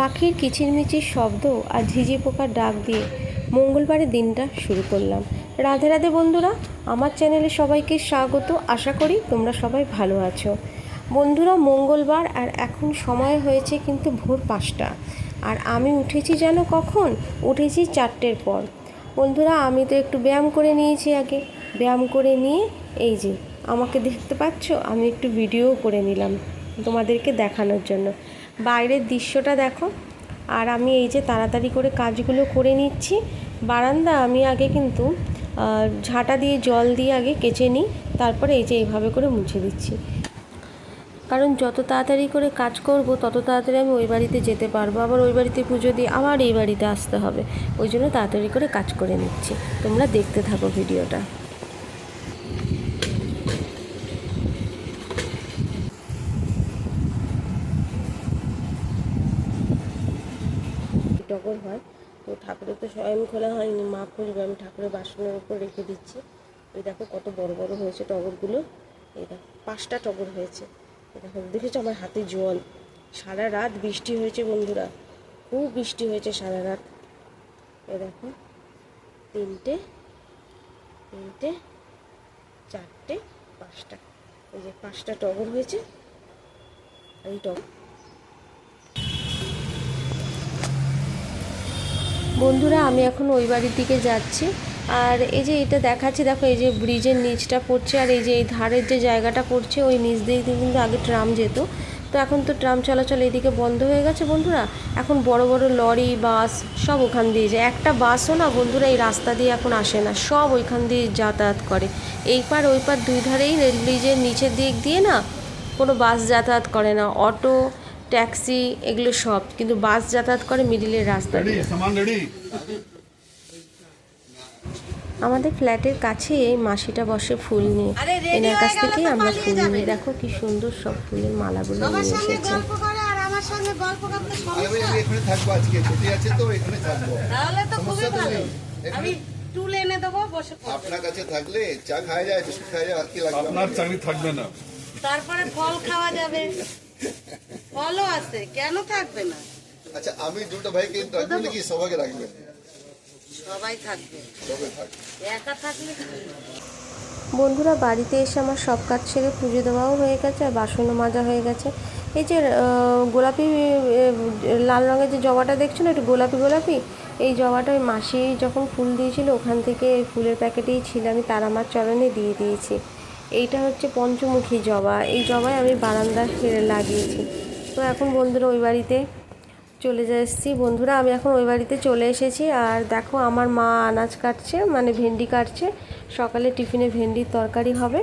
পাখির কিচিরমিচির শব্দ আর ঝিঝি পোকার ডাক দিয়ে মঙ্গলবারের দিনটা শুরু করলাম। রাধে রাধে বন্ধুরা, আমার চ্যানেলে সবাইকে স্বাগত। আশা করি তোমরা সবাই ভালো আছো। বন্ধুরা, মঙ্গলবার আর এখন সময় হয়েছে কিন্তু ভোর পাঁচটা। আর আমি উঠেছি যেন কখন? উঠেছি চারটের পর। বন্ধুরা, আমি তো একটু ব্যায়াম করে নিয়েছি আগে। ব্যায়াম করে নিয়ে এই যে, আমাকে দেখতে পাচ্ছ? আমি একটু ভিডিও করে নিলাম। তোমাদেরকে দেখানোর জন্য। বাইরের দৃশ্যটা দেখো। আর আমি এই যে তাড়াতাড়ি করে কাজগুলো করে নিচ্ছি। বারান্দা আমি আগে কিন্তু ঝাঁটা দিয়ে, জল দিয়ে আগে কেচে নিই। তারপরে এই যে এইভাবে করে মুছে দিচ্ছি। কারণ যত তাড়াতাড়ি করে কাজ করব, তত তাড়াতাড়ি আমি ওই বাড়িতে যেতে পারব। আবার ওই বাড়িতে পুজো দিয়ে আবার এই বাড়িতে আসতে হবে। ওই জন্য তাড়াতাড়ি করে কাজ করে নিচ্ছি। তোমরা দেখতে থাকো ভিডিওটা। টগর হয়, তো ঠাকুরের তো স্বয়ং খোলা হয়নি, মা খুলবে আমি ঠাকুরের বাসনের উপর রেখে দিচ্ছি। এই দেখো কত বড় বড় হয়েছে টগরগুলো, এই দেখো, পাঁচটা টগর হয়েছে। দেখো, দেখেছ আমার হাতে জল? সারা রাত বৃষ্টি হয়েছে বন্ধুরা, খুব বৃষ্টি হয়েছে সারা রাত। এই দেখো, তিনটে তিনটে, চারটে, পাঁচটা। এই যে পাঁচটা টগর হয়েছে, এই টগর বন্ধুরা, আমি এখন ওই বাড়ির দিকে যাচ্ছি। আর এই যে এটা দেখাচ্ছি, দেখো এই যে ব্রিজের নিচটা পড়ছে, আর এই যে এই ধারের যে জায়গাটা পড়ছে, ওই নিচ দিয়ে কিন্তু আগে ট্রাম যেত। তো এখন তো ট্রাম চলাচল এইদিকে বন্ধ হয়ে গেছে বন্ধুরা। এখন বড় বড় লরি, বাস সব ওখান দিয়ে যায়। একটা বাসও না বন্ধুরা এই রাস্তা দিয়ে এখন আসে না, সব ওইখান দিয়ে যাতায়াত করে। এই পার ওই পার দুই ধারেই রেল ব্রিজের নিচের দিক দিয়ে না কোনো বাস যাতায়াত করে না, অটো ট্যাক্সি এগুলো সব। কিন্তু বাস যাতায়াত করে মিডিলের রাস্তা আমাদের ফ্ল্যাটের কাছে এই মাসিটা বসে ফুল নিয়ে। এনার কাছ থেকেই আমরা ফুল নিয়ে দেখো কি সুন্দর সব ফুলের মালাগুলো নিয়ে এসেছে। আপনার চাকরি থাকবে না। তারপরে ফল খাওয়া যাবে। ফলও আছে কেন থাকবে না? আচ্ছা আমি দুটো ভাইকে রাখব নাকি সবাইকে রাখবেন সবাই থাকবে। সবাই থাকবে। একা থাকলে বন্ধুরা বাড়িতে এসে আমার সব কাজ সেরে পুজো দেওয়াও হয়ে গেছে আর বাসনও মাজা হয়ে গেছে। এই যে গোলাপি লাল রঙের যে জবাটা দেখছ না একটু গোলাপি গোলাপি? এই জবাটা ওই মাসি যখন ফুল দিয়েছিল ওখান থেকে ফুলের প্যাকেটেই ছিল আমি তার আমার চরণে দিয়ে দিয়েছি। এইটা হচ্ছে পঞ্চমুখী জবা। এই জবাই আমি বারান্দায় লাগিয়েছি। তো এখন বন্ধুরা ওই বাড়িতে চলে যা এসেছি। বন্ধুরা, আমি এখন ওই বাড়িতে চলে এসেছি আর দেখো আমার মা আনাজ কাটছে মানে ভেন্ডি কাটছে। সকালে টিফিনে ভেন্ডির তরকারি হবে।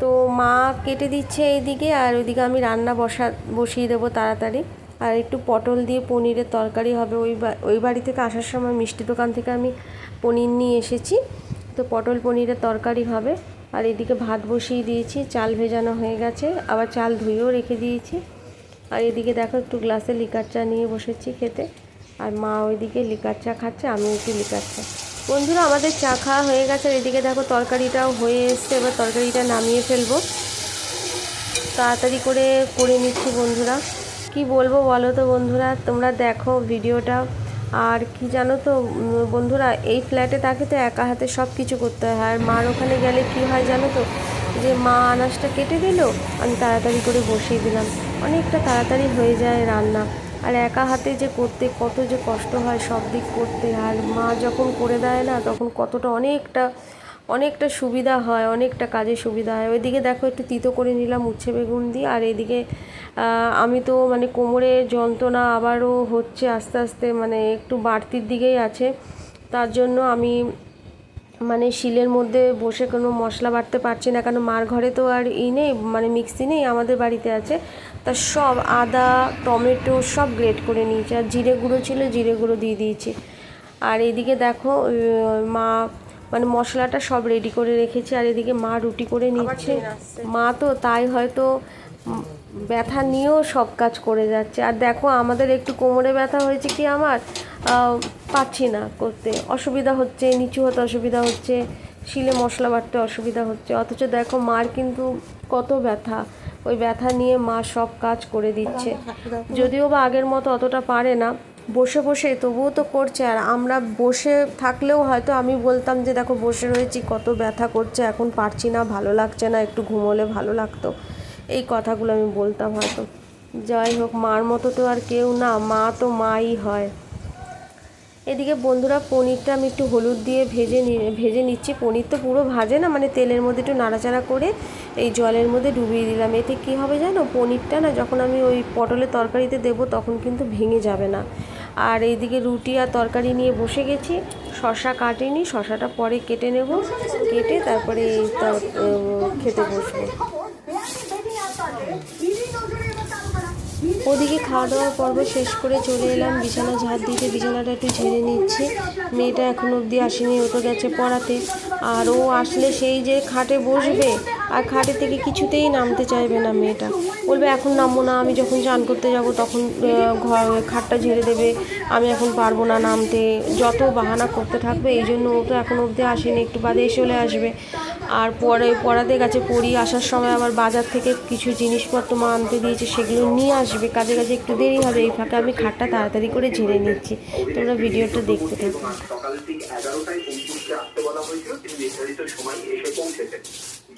তো মা কেটে দিচ্ছে এইদিকে আর ওইদিকে আমি রান্না বসা, বসিয়ে দেবো তাড়াতাড়ি। আর একটু পটল দিয়ে পনিরের তরকারি হবে। ওই ওই বাড়ি থেকে আসার সময় মিষ্টি দোকান থেকে আমি পনির নিয়ে এসেছি। তো পটল পনিরের তরকারি হবে। আর এদিকে ভাত বসিয়ে দিয়েছি, চাল ভেজানো হয়ে গেছে। আবার চাল ধুয়েও রেখে দিয়েছি। আর এদিকে দেখো একটু গ্লাসে লিকার চা নিয়ে বসেছি খেতে। আর মা ওইদিকে লিকার চা খাচ্ছে, আমি একটু লিকার চা। বন্ধুরা, আমাদের চা খাওয়া হয়ে গেছে। আর এদিকে দেখো তরকারিটাও হয়ে এসছে, এবার তরকারিটা নামিয়ে ফেলব। তাড়াতাড়ি করে করে নিচ্ছি বন্ধুরা। কি বলব বলো তো বন্ধুরা, তোমরা দেখো ভিডিওটা। আর কি জানো তো বন্ধুরা, এই ফ্ল্যাটে তাকে তো একা হাতে সব কিছু করতে হয়। আর মার ওখানে গেলে কি হয় জানো তো, যে মা আনাজটা কেটে দিল, আমি তাড়াতাড়ি করে বসিয়ে দিলাম। অনেকটা তাড়াতাড়ি হয়ে যায় রান্না। আর একা হাতে যে করতে কত যে কষ্ট হয় সব দিক করতে। আর মা যখন করে দেয় না, তখন কতটা অনেকটা অনেকটা সুবিধা হয়, অনেকটা কাজে সুবিধা হয়। ওইদিকে দেখো একটু তিতো করে নিলাম উচ্ছে বেগুন দিয়ে। আর এদিকে আমি তো মানে কোমরে যন্ত্রণা আবারও হচ্ছে আস্তে আস্তে মানে একটু বাড়তির দিকেই আছে। তার জন্য আমি মানে শিলের মধ্যে বসে কোনো মশলা বাটতে পারছি না। কারণ মার ঘরে তো আর ই নেই মানে মিক্সি নেই আমাদের বাড়িতে আছে। তা সব আদা টমেটো সব গ্রেট করে নিয়েছি। আর জিরে গুঁড়ো ছিল জিরে গুঁড়ো দিয়ে দিয়েছি। আর এদিকে দেখো মা মানে মশলাটা সব রেডি করে রেখেছি। আর এদিকে মা রুটি করে নিচ্ছে। মা তো তাই হয়তো ব্যথা নিয়েও সব কাজ করে যাচ্ছে। আর দেখো আমাদের একটু কোমরে ব্যথা হয়েছে কি আমার? পাচ্ছি না করতে। অসুবিধা হচ্ছে নিচু হতে অসুবিধা হচ্ছে শিলে মশলা বাটতে অসুবিধা হচ্ছে। অথচ দেখো মার কিন্তু কত ব্যথা। ওই ব্যথা নিয়ে মা সব কাজ করে দিচ্ছে। যদিও বা আগের মতো অতটা পারে না, বসে বসে তবুও তো করছে। আর আমরা বসে থাকলেও হয়তো আমি বলতাম যে, দেখো, বসে রয়েছি, কত ব্যথা করছে, এখন পারছি না, ভালো লাগছে না, একটু ঘুমোলে ভালো লাগতো। এই কথাগুলো আমি বলতাম হয়তো। যাই হোক, মার মতো তো আর কেউ না, মা তো মাই হয়। এদিকে বন্ধুরা, পনিরটা আমি একটু হলুদ দিয়ে ভেজে ভেজে নিচ্ছি। পনির তো পুরো ভাজে না মানে তেলের মধ্যে একটু নাড়াচাড়া করে এই জলের মধ্যে ডুবিয়ে দিলাম। এতে কী হবে জানো, পনিরটা না যখন আমি ওই পটলের তরকারিতে দেবো, তখন কিন্তু ভেঙে যাবে না। আর এইদিকে রুটি আর তরকারি নিয়ে বসে গেছি। শশা কাটিনি শশাটা পরে কেটে নেব। কেটে তারপরে খেতে বসবো। ওদিকে খাওয়া দাওয়ার পর্ব শেষ করে চলে এলাম বিছানা ঝাড় দিতে। বিছানাটা একটু ঝেড়ে নিচ্ছি। মেয়েটা এখন অবধি আসেনি, ও তো গেছে পড়াতে। আর ও আসলে সেই যে খাটে বসবে, আর খাটে থেকে কিছুতেই নামতে চাইবে না মেয়েটা। বলবে, এখন নামবো না, আমি যখন চান করতে যাব তখন ঘর, খাটটা ঝেড়ে দেবে। আমি এখন পারব না নামতে। যত বাহানা করতে থাকবে, এই জন্য ও তো এখন অবধি আসেনি, একটু বাদে চলে আসবে। আর পরে পড়াতে গেছে পড়ি আসার সময় আবার বাজার থেকে কিছু জিনিসপত্র মা আনতে দিয়েছে, সেগুলো নিয়ে আসবে। কাজে কাজে একটু দেরি হবে, এই ফাঁকে আমি খাটটা তাড়াতাড়ি করে ঝেড়ে নিচ্ছি। তোমরা ভিডিওটা দেখতে থাকো। সকাল ঠিক এগারোটায় অঙ্কুশকে আসতে হয়েছিল, তিনি নির্ধারিত সময় এসে পৌঁছেছেন।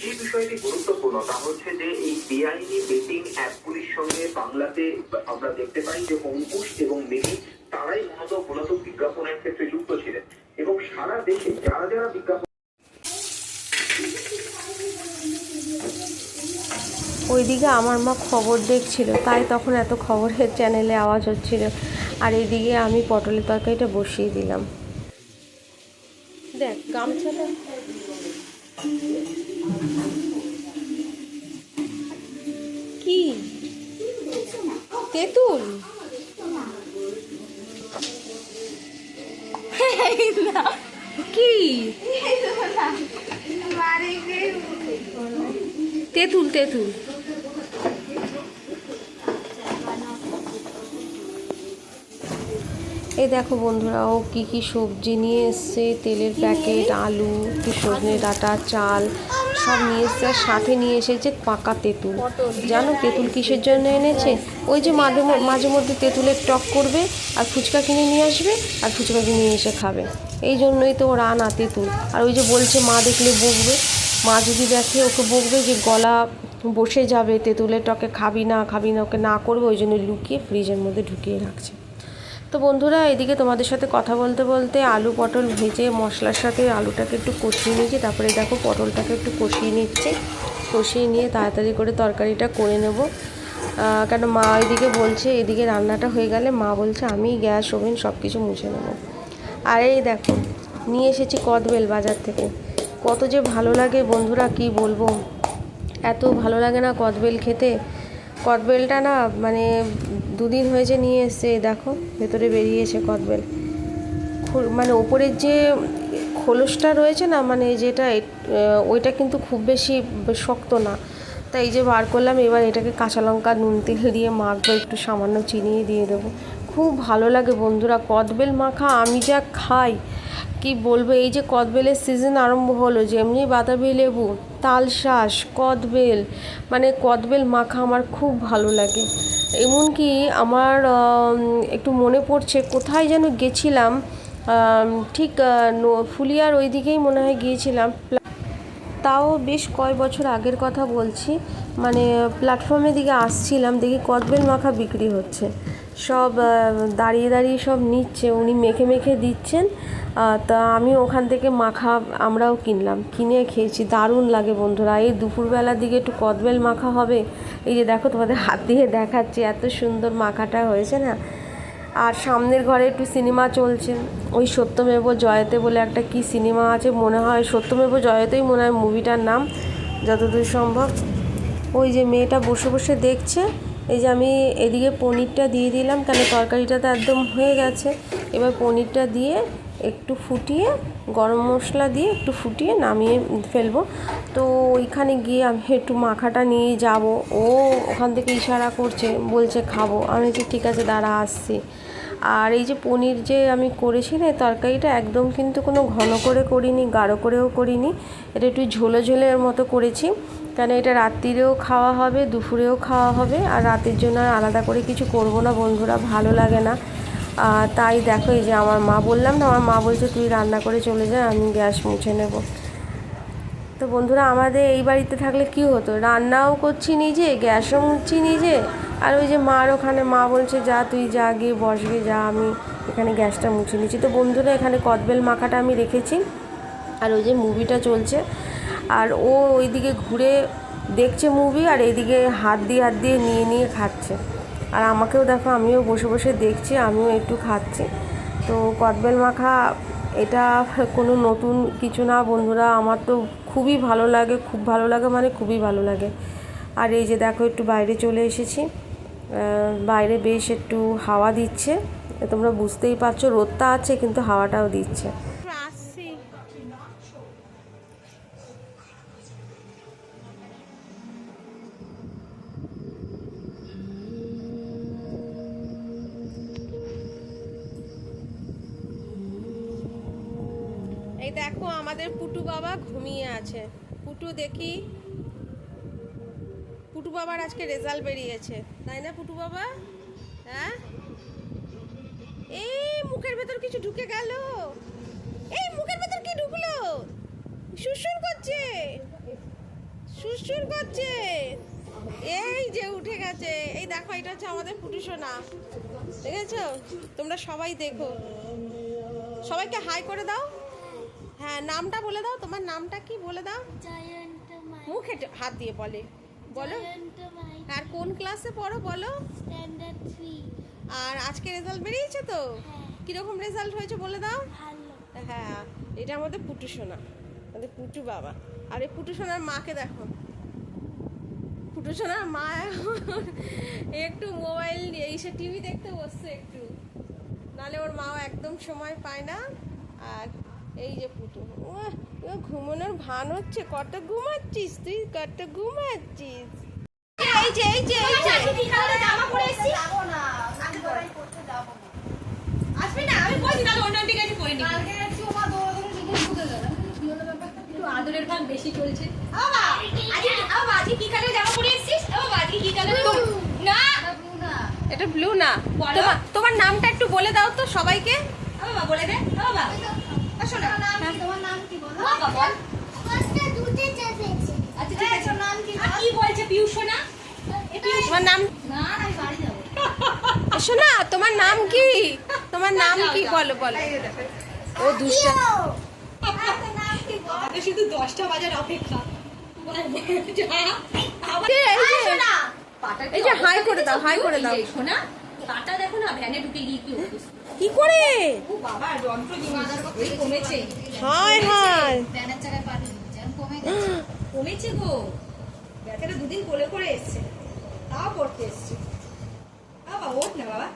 যে বিষয়টি গুরুত্বপূর্ণ, তা হচ্ছে যে এই বেআইনি বেটিং অ্যাপগুলির সঙ্গে বাংলাতে আমরা দেখতে পাই যে অঙ্কুশ এবং মিনি তারাই মূলত মূলত বিজ্ঞাপনের ক্ষেত্রে যুক্ত ছিলেন। এবং সারা দেশে যারা যারা বিজ্ঞাপন ওইদিকে আমার মা খবর দেখছিল, তাই তখন এত খবরের চ্যানেলে আওয়াজ হচ্ছিল। আর এইদিকে আমি পটলের তরকারিটা বসিয়ে দিলাম। দেখ, গামছাটা। কি? তেঁতুল? কি? তেঁতুল তেঁতুল। এই দেখো বন্ধুরা, ও কী কী সবজি নিয়ে এসছে, তেলের প্যাকেট, আলু সজনে ডাঁটা, চাল, সব নিয়ে এসছে আর সাথে নিয়ে এসেছে পাকা তেঁতুল। জানো তেঁতুল কিসের জন্য এনেছে? ওই যে মাঝে মাঝে মধ্যে তেঁতুলের টক করবে আর ফুচকা কিনে নিয়ে আসবে আর ফুচকা কিনে এসে খাবে। এই জন্যই তো ওর আনা তেঁতুল। আর ওই যে বলছে মা দেখলে বকবে। মা যদি দেখে ওকে বকবে যে গলা বসে যাবে, তেঁতুলের টকে খাবি না খাবি না, ওকে না করবে, ওই জন্য লুকিয়ে ফ্রিজের মধ্যে ঢুকিয়ে রাখছে। তো বন্ধুরা, এদিকে তোমাদের সাথে কথা বলতে বলতে আলু পটল ভেজে মশলার সাথে আলুটাকে একটু কষিয়ে নিয়েছি। তারপরে দেখো পটলটাকে একটু কষিয়ে নিচ্ছি। কষিয়ে নিয়ে তাড়াতাড়ি করে তরকারিটা করে নেব। কেন মা ওইদিকে বলছে, এদিকে রান্নাটা হয়ে গেলে মা বলছে, আমি গ্যাস, ওভেন সব কিছু মুছে নেব। আর এই দেখো, নিয়ে এসেছি কদবেল বাজার থেকে। কত যে ভালো লাগে বন্ধুরা, কি বলব? এত ভালো লাগে না কদবেল খেতে। কদবেলটা না মানে দুদিন হয়েছে নিয়ে এসছে দেখো, ভেতরে বেরিয়েছে কদবেল। মানে ওপরের যে খোলসটা রয়েছে না মানে যেটা ওইটা কিন্তু খুব বেশি শক্ত না। তাই যে বার করলাম, এবার এটাকে কাঁচা লঙ্কা, নুন তেল দিয়ে মাখবো, একটু সামান্য চিনি দিয়ে দেবো। খুব ভালো লাগে বন্ধুরা, কদবেল মাখা আমি যা খাই, কি বলব? এই যে কদবেলের সিজন আরম্ভ হলো, যেমনি বাতাবি লেবু তালশাঁস, কদবেল মানে কদবেল মাখা আমার খুব ভালো লাগে। এমনকি আমার একটু মনে পড়ছে কোথায় যেন গেছিলাম ঠিক ফুলিয়ার ওই দিকেই মনে হয় গিয়েছিলাম। তাও বেশ কয় বছর আগের কথা বলছি মানে প্ল্যাটফর্মের দিকে আসছিলাম, দেখি কদবেল মাখা বিক্রি হচ্ছে। সব দাঁড়িয়ে দাঁড়িয়ে সব নিচ্ছে, উনি মেখে মেখে দিচ্ছেন তা আমি ওখান থেকে মাখা আমরাও কিনলাম, কিনে খেয়েছি, দারুণ লাগে বন্ধুরা। এই দুপুরবেলার দিকে একটু কদবেল মাখা হবে। এই যে দেখো তোমাদের হাত দিয়ে দেখাচ্ছি, এত সুন্দর মাখাটা হয়েছে না? আর সামনের ঘরে একটু সিনেমা চলছে। ওই সত্যমেব জয়তে বলে একটা কি সিনেমা আছে, মনে হয় সত্যমেব জয়তেই মনে হয় মুভিটার নাম, যতদূর সম্ভব। ওই যে মেয়েটা বসে বসে দেখছে এই যে আমি এদিকে পনিরটা দিয়ে দিলাম কেন তরকারিটা তো একদম হয়ে গেছে। এবার পনিরটা দিয়ে একটু ফুটিয়ে, গরম মশলা দিয়ে একটু ফুটিয়ে নামিয়ে ফেলব। তো ওইখানে গিয়ে আমি একটু মাখাটা নিয়ে যাব। ও ওখান থেকে ইশারা করছে, বলছে খাব। আমি বলছি, ঠিক আছে, দাঁড়া, আসছি। আর এই যে পনির যে আমি করেছি না তরকারিটা একদম কিন্তু কোনো ঘন করে করিনি, গাঢ় করেও করিনি। এটা একটু ঝোলে ঝোলের মতো করেছি। কেন এটা রাত্রিরেও খাওয়া হবে, দুপুরেও খাওয়া হবে, আর রাতের জন্য আর আলাদা করে কিছু করব না বন্ধুরা, ভালো লাগে না। তাই দেখো, এই যে আমার মা বললাম না, আমার মা বলছে, তুই রান্না করে চলে যা, আমি গ্যাস মুছে নেব। তো বন্ধুরা, আমাদের এই বাড়িতে থাকলে কি হতো? রান্নাও করছি নিজে, গ্যাসও মুছছি নিজে, আর ওই যে মার ওখানে, মা বলছে, যা, তুই যা, গিয়ে বসবে, যা, আমি এখানে গ্যাসটা মুছে নিচ্ছি। তো বন্ধুরা, এখানে কদবেল মাখাটা আমি রেখেছি, আর ওই যে মুভিটা চলছে। আর ও ওইদিকে ঘুরে দেখছে মুভি আর এইদিকে হাত দিয়ে হাত দিয়ে নিয়ে নিয়ে খাচ্ছে। আর আমাকেও দেখো, আমিও বসে বসে দেখছি, আমিও একটু খাচ্ছি। তো কদবেল মাখা, এটা কোনো নতুন কিছু না বন্ধুরা, আমার তো খুবই ভালো লাগে, খুব ভালো লাগে মানে খুবই ভালো লাগে। আর এই যে দেখো, একটু বাইরে চলে এসেছি। বাইরে বেশ একটু হাওয়া দিচ্ছে, তোমরা বুঝতেই পারছ, রোদটা আছে কিন্তু হাওয়াটাও দিচ্ছে। এই দেখো আমাদের পুটু বাবা ঘুমিয়ে আছে। পুটু দেখি, পুটু বাবার আজকে রেজাল্ট বেরিয়েছে। তাই না পুটু বাবা? হ্যাঁ? এই মুখের ভেতর কিছু ঢুকে গেল। এই মুখের ভেতর কি ঢুকলো? সুসুর করছে। সুসুর করছে। এই যে উঠে গেছে। এই দেখো, এটা হচ্ছে আমাদের পুটু সোনা। দেখেছ? তোমরা সবাই দেখো। সবাইকে হাই করে দাও। হ্যাঁ নামটা বলে দাও তোমার নামটা কি বলে দাও? মুখে হাত দিয়ে বলে বলো। আর কোন ক্লাসে পড়ো বলো। আর আজকে রেজাল্ট বেরিয়েছে তো? হ্যাঁ। কীরকম রেজাল্ট হয়েছে বলে দাও? হ্যাঁ এটা আমাদের পুটু সোনা আমাদের পুটু বাবা। আর এই পুটু সোনার মাকে দেখো। পুটু সোনার মা এখন একটু মোবাইল নিয়ে এসে টিভি দেখতে বসছে একটু। নালে ওর মাও একদম সময় পায় না। আর এই যে পুটু ও ঘুমানোর ভান হচ্ছে কত ঘুমাচ্ছিস তুই? কত ঘুমাচ্ছিস? এই যে এই যে এই যে। আসবি না? আমি বলছি তাহলে অন্য ঠিক আছে করিনি একটু আদরের ভাগ বেশি চলছে। বাবা আজকে বাবা আজকে কি কালার জামা পরে এসেছিস? ও বাবা আজকে কি কালার না? এটা ব্লু না। বলো। তোমার নামটা একটু বলে দাও তো সবাইকে। বাবা বলে দে। বাবা আসো না তোমার নাম কি বলো? বাবা বল। ফার্স্টে চেপেছে আচ্ছা ঠিক আছে। নাম কি কি বলছে পিউষ না তোমার নাম? না না আমি বাড়ি যাব। শোনা তোমার নাম কি? তোমার নাম কি? বলো বলো। ও দুষ্ট। শুধু দশটা বাজার অপেক্ষা। এই যে- পাটা এই যে হাই করে দাও, হাই করে দাও। শোনা পাটা দেখো না ভ্যানে ঢুকে গিয়ে কি অবস্থা? কি করে? হায় হায়। কমেছে গো। ব্যথাটা দুদিন কোলে করে এসছে। তাও পড়তে এসছে। বাবা ওঠ না বাবা।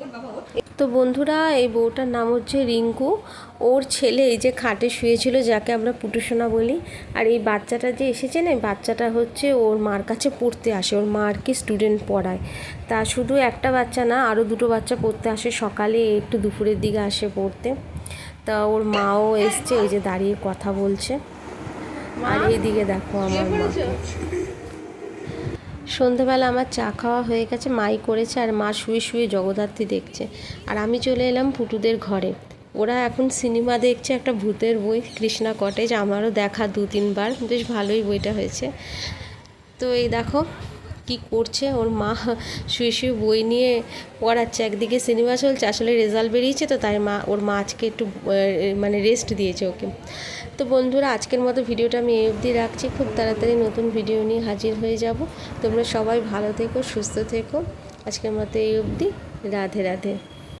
ওঠ বাবা ওঠ। তো বন্ধুরা, এই বউটার নাম হচ্ছে রিঙ্কু। ওর ছেলে এই যে খাটে শুয়েছিল, যাকে আমরা পুটুসোনা বলি। আর এই বাচ্চাটা যে এসেছে না বাচ্চাটা হচ্ছে ওর মার কাছে পড়তে আসে। ওর মা আর কি স্টুডেন্ট পড়ায়। তা শুধু একটা বাচ্চা না, আরও দুটো বাচ্চা পড়তে আসে সকালে, একটু দুপুরের দিকে আসে পড়তে। তা ওর মাও এসছে, এই যে দাঁড়িয়ে কথা বলছে। আর এইদিকে দেখো আমার মা। সন্ধেবেলা আমার চা খাওয়া হয়ে গেছে, মাই করেছে আর মা শুয়ে শুয়ে জগদ্ধাত্রী দেখছে। আর আমি চলে এলাম পুটুদের ঘরে। ওরা এখন সিনেমা দেখছে একটা ভূতের বই, কৃষ্ণা কটেজ। আমারও দেখা দু তিনবার বেশ ভালোই বইটা হয়েছে। তো এই দেখো কি করছে? ওর মা শুয়ে শুয়ে বই নিয়ে পড়াচ্ছে। একদিকে সিনেমা চলছে, আসলে রেজাল্ট বেরিয়েছে তো, তাই মা, ওর মা আজকে একটু মানে রেস্ট দিয়েছে ওকে। তো বন্ধুরা, আজকের মতো ভিডিওটা আমি এই অবধি রাখছি। খুব তাড়াতাড়ি নতুন ভিডিও নিয়ে হাজির হয়ে যাব। তোমরা সবাই ভালো থেকো, সুস্থ থেকো। আজকের মতো এই অবধি। রাধে রাধে।